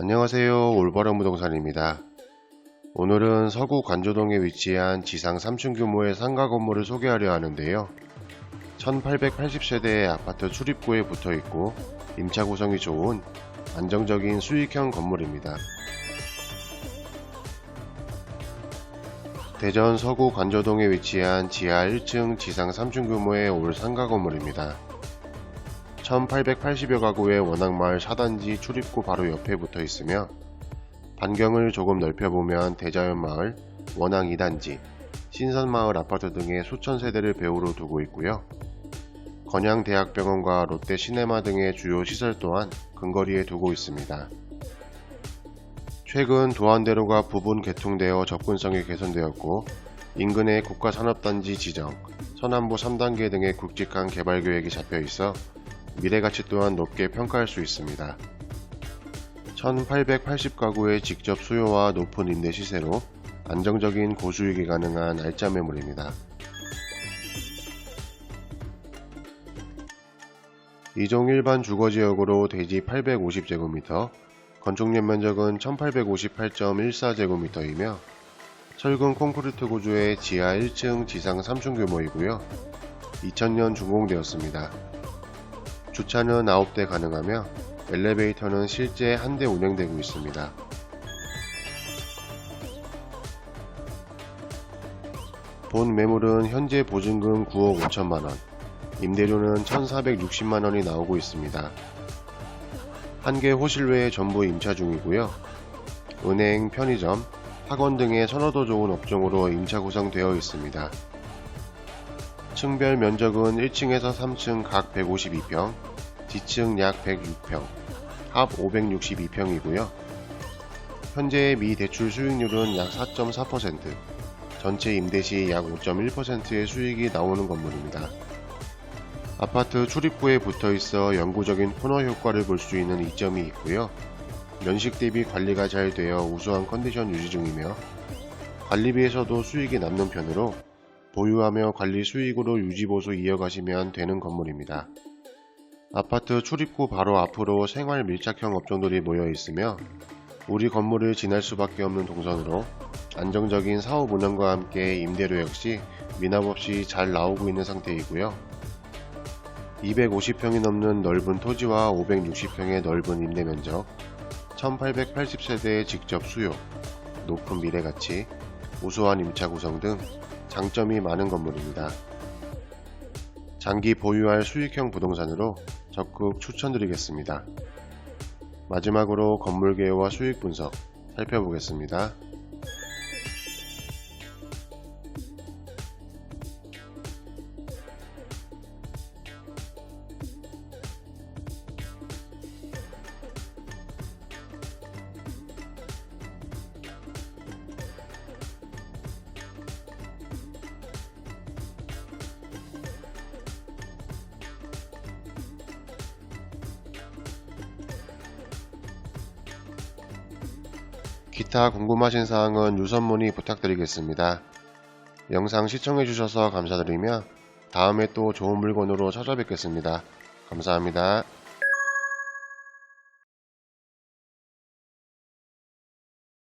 안녕하세요. 올바른 부동산입니다. 오늘은 서구 관조동에 위치한 지상 3층 규모의 상가 건물을 소개하려 하는데요. 1880세대의 아파트 출입구에 붙어 있고 임차 구성이 좋은 안정적인 수익형 건물입니다. 대전 서구 관조동에 위치한 지하 1층 지상 3층 규모의 올 상가 건물입니다. 1880여 가구의 원앙마을 사단지 출입구 바로 옆에 붙어 있으며 반경을 조금 넓혀보면 대자연 마을, 원앙 2단지, 신선마을 아파트 등의 수천 세대를 배후로 두고 있고요. 건양대학병원과 롯데 시네마 등의 주요 시설 또한 근거리에 두고 있습니다. 최근 도안대로가 부분 개통되어 접근성이 개선되었고 인근의 국가산업단지 지정, 서남부 3단계 등의 굵직한 개발 계획이 잡혀 있어 미래 가치 또한 높게 평가할 수 있습니다. 1880가구의 직접 수요와 높은 임대 시세로 안정적인 고수익이 가능한 알짜 매물입니다. 이종 일반 주거지역으로 대지 850제곱미터, 건축 면적은 1858.14제곱미터이며 철근 콘크리트 구조의 지하 1층 지상 3층 규모이고요. 2000년 준공되었습니다. 주차는 9대 가능하며 엘리베이터는 실제 한 대 운영되고 있습니다. 본 매물은 현재 보증금 9억 5천만원, 임대료는 1,460만원이 나오고 있습니다. 한 개 호실 외에 전부 임차 중이고요. 은행, 편의점, 학원 등의 선호도 좋은 업종으로 임차 구성되어 있습니다. 층별 면적은 1층에서 3층 각 152평, 지층 약 106평, 합 562평이고요. 현재의 미 대출 수익률은 약 4.4%, 전체 임대 시 약 5.1%의 수익이 나오는 건물입니다. 아파트 출입구에 붙어 있어 영구적인 코너 효과를 볼 수 있는 이점이 있고요. 면식 대비 관리가 잘 되어 우수한 컨디션 유지 중이며 관리비에서도 수익이 남는 편으로 보유하며 관리 수익으로 유지보수 이어가시면 되는 건물입니다. 아파트 출입구 바로 앞으로 생활 밀착형 업종들이 모여 있으며 우리 건물을 지날 수밖에 없는 동선으로 안정적인 사업 운영과 함께 임대료 역시 미납 없이 잘 나오고 있는 상태이고요. 250평이 넘는 넓은 토지와 560평의 넓은 임대 면적, 1880세대의 직접 수요, 높은 미래 가치, 우수한 임차 구성 등 장점이 많은 건물입니다. 장기 보유할 수익형 부동산으로 적극 추천드리겠습니다. 마지막으로 건물 개요와 수익 분석 살펴보겠습니다. 기타 궁금하신 사항은 유선 문의 부탁드리겠습니다. 영상 시청해주셔서 감사드리며 다음에 또 좋은 물건으로 찾아뵙겠습니다. 감사합니다.